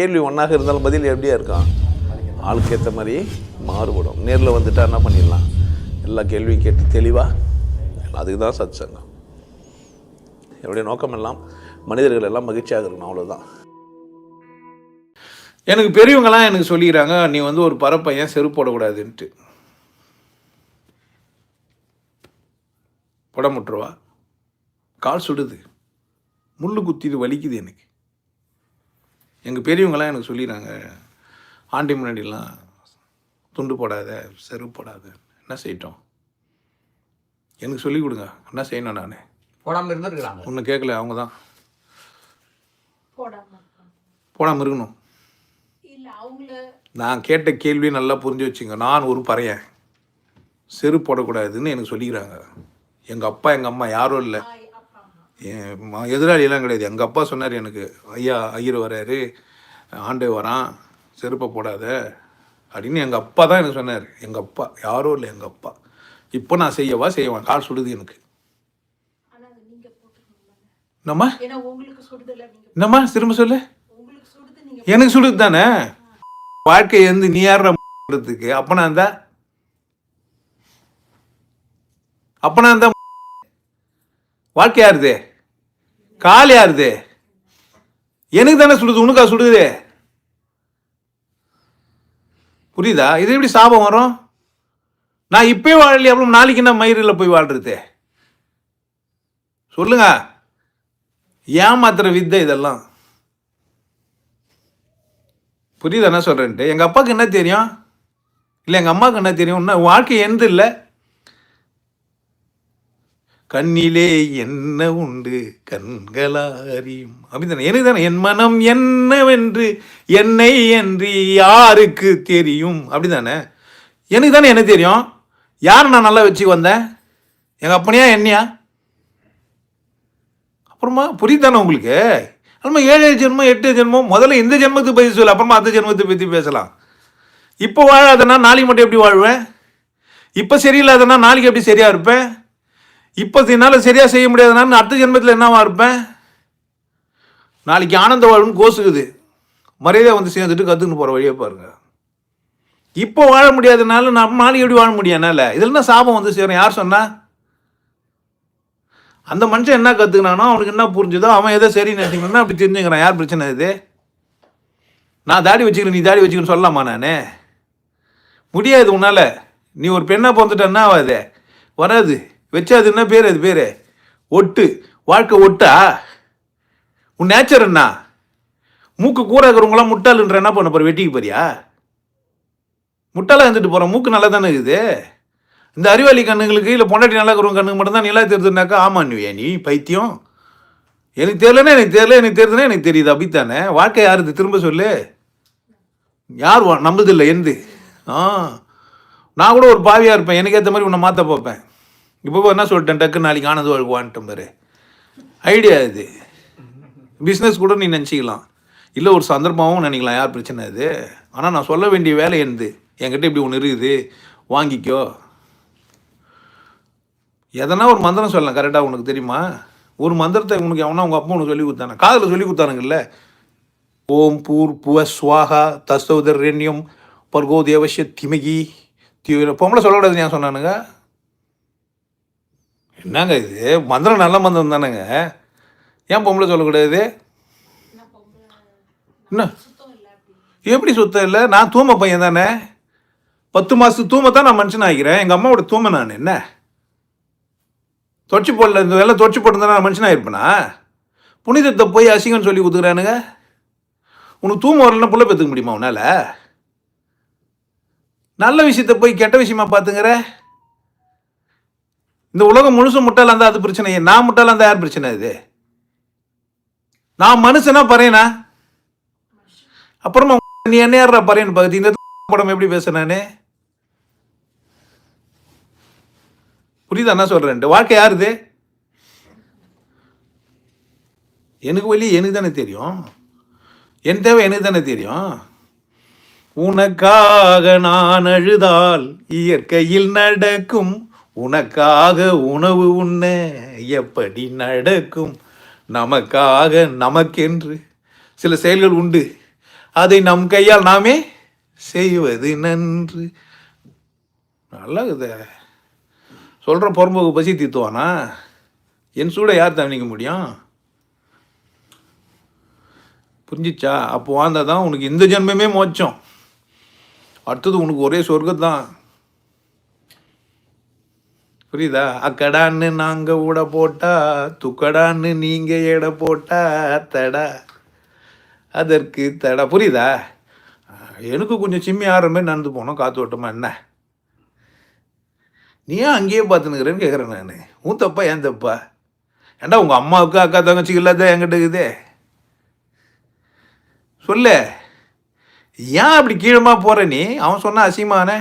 கேள்வி ஒன்றாக இருந்தாலும் பதில் எப்படியா இருக்கான் ஆளுக்கு ஏற்ற மாதிரி மாறுபடும். நேரில் வந்துட்டா என்ன பண்ணிடலாம்? எல்லா கேள்வியும் கேட்டு தெளிவாக அதுக்கு தான் சத் சங்கம் என்னுடைய நோக்கம் எல்லாம் மனிதர்கள் எல்லாம் மகிழ்ச்சியாக இருக்கணும் அவ்வளோதான் எனக்கு பெரியவங்களாம் எனக்கு சொல்லிக்கிறாங்க நீ வந்து ஒரு பரப்பையன் செருப்பு போடக்கூடாதுன்ட்டு. போட முட்டுருவா கால் சுடுது. முள்ளு குத்திது வலிக்குது எனக்கு. எங்கள் பெரியவங்களாம் எனக்கு சொல்லிடுறாங்க ஆண்டி முன்னாடிலாம் துண்டு போடாத செருப்பு போடாத என்ன செய்யட்டும்? எனக்கு சொல்லிக் கொடுங்க என்ன செய்யணும் நான்? போடாம இருந்திருக்கிறாங்க. ஒன்றும் கேட்கல அவங்க தான். போடாமல் இருக்கணும். இல்ல அவங்கள நான் கேட்ட கேள்வி நல்லா புரிஞ்சு வச்சுங்க. நான் ஒரு பறையன். செருப்பு போடக்கூடாதுன்னு எனக்கு சொல்லிக்கிறாங்க. எங்கள் அப்பா எங்கள் அம்மா யாரும் இல்லை ஆய் அப்பா அம்மா என் ம- எதிராளியெல்லாம் கிடையாது. எங்கள் அப்பா சொன்னார் எனக்கு ஐயா ஐயர் வராரு ஆண்டே வரான் செருப்பை போடாத அப்படின்னு எங்கள் அப்பா தான் எனக்கு சொன்னார். எங்கள் அப்பா யாரும் இல்லை எங்கள் அப்பா. இப்போ நான் செய்யவா செய்வேன் கால் சுடுது எனக்கு. நீங்க என்னம்மா? திரும்ப சொல்லு. எனக்கு சுடுது தானே? வாழ்க்கை வந்து நீ யார்றதுக்கு அப்பனா இருந்தா அப்பனா இருந்தா வாழ்க்கை யாருது? கால் யாருது? எனக்கு தானே சுடுது உனக்கா சுடுது? புரியுதா? இது எப்படி சாபம் வரும்? நான் இப்பயே வாழலையே அப்புறம் நாளைக்கு என்ன மயிரில் போய் வாழ்றது? சொல்லுங்க. ஏமாத்துற வித்தை இதெல்லாம். புரியுது என்ன சொல்கிறேன்ட்டு எங்கள் அப்பாவுக்கு என்ன தெரியும்? இல்லை எங்கள் அம்மாவுக்கு என்ன தெரியும்? இன்னும் வாழ்க்கை எந்த இல்லை? கண்ணிலே என்ன உண்டு? கண்களாரியும். அப்படின்னு எனக்கு தானே என் மனம் என்னவென்று என்னை என்று யாருக்கு தெரியும்? அப்படிதானே? எனக்கு தானே என்ன தெரியும்? யார் நான் நல்லா வச்சு வந்தேன்? எங்கள் அப்பனையா? என்னையா? அப்புறமா புரியுதானே உங்களுக்கு? அப்புறமா ஏழு ஜென்மம் எட்டு ஜென்மம் முதல்ல இந்த ஜென்மத்தை பற்றி சொல்லு அப்புறமா அந்த ஜென்மத்தை பற்றி பேசலாம். இப்போ வாழாதனா நாளைக்கு மட்டும் எப்படி வாழ்வேன்? இப்போ சரியில்லாதனா நாளைக்கு எப்படி சரியாக இருப்பேன்? இப்போ என்னால் சரியாக செய்ய முடியாதுனா நான் அடுத்த ஜென்மத்தில் என்னவா இருப்பேன்? நாளைக்கு ஆனந்த வாழ்வுன்னு கோசுக்குது. மரியாதை வந்து சேர்ந்துட்டு கற்றுன்னு போகிற வழியை பாருங்க. இப்போ வாழ முடியாதனால நம்ம நாளைக்கு எப்படி வாழ முடியும் என்னால்? இதில் என்ன சாபம் வந்து சேரும்? யார் சொன்னா? அந்த மனுஷன் என்ன கற்றுக்கினானோ அவனுக்கு என்ன புரிஞ்சுதோ அவன் எதோ சரி நினைச்சிக்கணும்னா அப்படி தெரிஞ்சுக்கிறான். யார் பிரச்சனை இது? நான் தாடி வச்சுக்கிறேன் நீ தாடி வச்சுக்கணும்னு சொல்லலாமா நான்? முடியாது உன்னால். நீ ஒரு பெண்ணாக பிறந்துட்ட என்ன ஆகாது வராது. வச்சா அது என்ன பேர்? அது பேர்? ஒட்டு. வாழ்க்கை ஒட்டா? உன் நேச்சர் என்ன? மூக்கு கூற இருக்கிறவங்களாம் முட்டாளுன்ற என்ன பண்ண போற? வெட்டிக்கு போறியா? முட்டாளாக இருந்துட்டு போகிறோம் மூக்கு நல்லா தானே இருக்குது? இந்த அறிவாளி கண்ணுங்களுக்கு இல்லை பொண்டாட்டி நல்லா இருக்கிறவங்க கண்ணுக்கு மட்டும்தான் நிலா தெரிதுனாக்கா ஆமா நீ நீ பைத்தியம். எனக்கு தெரியலன்னா எனக்கு தெரியல எனக்கு தெரியுதுன்னா எனக்கு தெரியுது அப்படித்தானே? வாழ்க்கை யாருது? திரும்ப சொல்லு. யார் வா நம்புது இல்லை எந்து ஆ. நான் கூட ஒரு பாவியாக இருப்பேன் எனக்கு ஏற்ற மாதிரி உன்னை மாற்ற பார்ப்பேன் இப்போ என்ன சொல்லிட்டேன் டக்கு நாளைக்கு ஆனது வாழ்க்கை பாரு. ஐடியா இது. பிஸ்னஸ் கூட நீ நினச்சிக்கலாம். இல்லை ஒரு சந்தர்ப்பமாகவும் நினைக்கலாம் யார் பிரச்சனை இது ஆனால் நான் சொல்ல வேண்டிய வேலை என்னது என்கிட்ட இப்படி ஒன்று இருக்குது. வாங்கிக்கோ. எதனா ஒரு மந்திரம் சொல்லலாம் கரெக்டாக உனக்கு தெரியுமா? ஒரு மந்திரத்தை உனக்கு எவனா உங்கள் அப்பா உனக்கு சொல்லி கொடுத்தானே காதில் சொல்லி கொடுத்தானுங்கல்ல ஓம் பூர் புவ சுவாகா தஸ்தௌதர் ரெண்யம் பர்கோ தேவஷ்ய திமகி தீவிர பொம்பளை சொல்லக்கூடாது ஏன் சொன்னானுங்க? என்னங்க இது? மந்திரம் நல்ல மந்திரம் தானேங்க. ஏன் பொம்பளை சொல்லக்கூடாது? என்ன? எப்படி சுத்தம் இல்லை? நான் தூம பையன் தானே. பத்து மாதத்து தூமத்தான் நான் மனுஷன் ஆகிறேன். எங்கள் அம்மாவோட தூமை நான் என்ன? தொச்சு போடல இந்த வேலை தொச்சு போட்டிருந்தா நான் மனுஷன் ஆகிருப்பேனா புனிதத்தை போய் அசிங்கம்னு சொல்லி கொடுத்துக்கிறானுங்க உனக்கு தூம வரலன்னா புள்ள பெற்றுக்க முடியுமா உன்னால்? நல்ல விஷயத்த போய் கெட்ட விஷயமா பார்த்துங்கிற இந்த உலகம் முழுசும் முட்டாளா இருந்தால் அது பிரச்சனை நான் முட்டாளா இருந்தால் யார் பிரச்சனை இது? நான் மனுஷனா பறையனா? அப்புறமா நீ என்ன யாரா பறையன் பகுதி இந்த படம் எப்படி பேசுனானே புரியுதா என்ன சொல்றேன் வாழ்க்கை யாருது எனக்கு வழி எனக்கு தானே தெரியும். என் தேவை எனக்கு தானே தெரியும். உனக்காக நான் அழுதால் இயற்கையில் நடக்கும் உனக்காக உணவு உண்ண எப்படி நடக்கும்? நமக்காக நமக்கென்று சில செயல்கள் உண்டு. அதை நம் கையால் நாமே செய்வது நன்று. நல்லா இருக்குதே சொல்கிற புறம்போக்கு பசி தீத்துவானா? என் சூட யார் தவணிக்க முடியும்? புரிஞ்சிச்சா? அப்போ வாழ்ந்தா தான் உனக்கு இந்த ஜென்மமே மோச்சம் அடுத்தது உனக்கு ஒரே சொர்க்கம் தான் புரியுதா? அக்கடான்னு நாங்கள் ஊட போட்டா துக்கடான்னு நீங்கள் எடை போட்டா தடா. அதற்கு தடா. புரியுதா? எனக்கு கொஞ்சம் சிம்மி ஆடுற மாதிரி நடந்து போனோம். காற்று ஓட்டமா என்ன? நீ ஏன் அங்கேயே பார்த்துனுக்குறேன்னு கேட்குறேன் நான். உன் தப்பா ஏன் தப்பா? ஏண்டா உங்கள் அம்மாவுக்கு அக்கா தங்கச்சிக்கு இல்லாத என்கிட்ட இருக்குதே? சொல்லு. ஏன் அப்படி கீழமாக போகிற நீ? அவன் சொன்னா அசிமானே.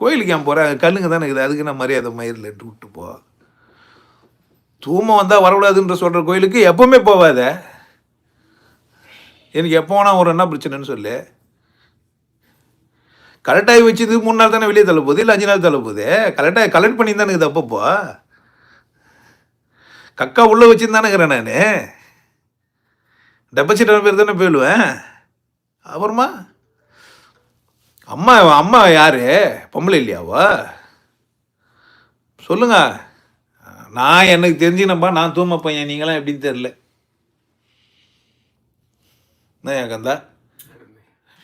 கோயிலுக்கு ஏன் போகிறேன் கல்லுங்க தானே இருக்குது. அதுக்கு நான் மரியாதை? மயிரில் விட்டு போ. தூமம் வந்தால் வரக்கூடாதுன்ற சொல்கிற கோயிலுக்கு எப்போவுமே போவாத. எனக்கு எப்போ வேணா ஒரு என்ன பிரச்சனைன்னு சொல்லு. கலெக்டாகி வச்சது மூணு நாள் தானே வெளியே தள்ள போகுது? இல்லை அஞ்சு நாள் தள்ள போகுது? கரெக்டாக கலெக்ட் பண்ணி தானே இருக்குது அப்பப்போ கக்கா உள்ளே வச்சுருந்தானுங்கிறேன் நான். டெபாசிட் பேர் தானே போயிடுவேன் அப்புறமா? அம்மா அம்மா யாரு? பொம்பளை இல்லையாவா? சொல்லுங்க. நான் எனக்கு தெரிஞ்சினப்பா நான் தூம பையன். நீங்களாம் எப்படின்னு தெரில என்ன என் கந்தா?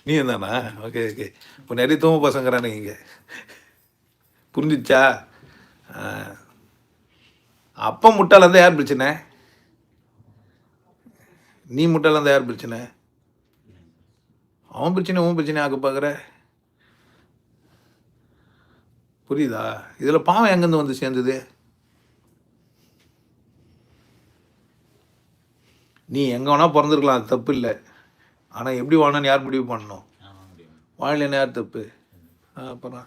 நீ தானா ஓகே ஓகே. இப்போ நிறைய தூம பசங்கிறானுங்க இங்கே. புரிஞ்சிச்சா? அப்போ அப்பா இருந்தால் யார் பிரச்சனை? நீ முட்டால் இருந்தால் யார் பிரச்சனை? அவன் பிரச்சனை உன் பிரச்சனை ஆக்க பார்க்குற? புரியுதா? இதில் பாவம் எங்கேருந்து வந்து சேர்ந்தது? நீ எங்கே வேணால் பிறந்திருக்கலாம் அது தப்பு இல்லை. ஆனால் எப்படி வாழணும்னு யார் முடிவு பண்ணணும்? வாழலைன்னு யார் தப்பு? அப்புறம்?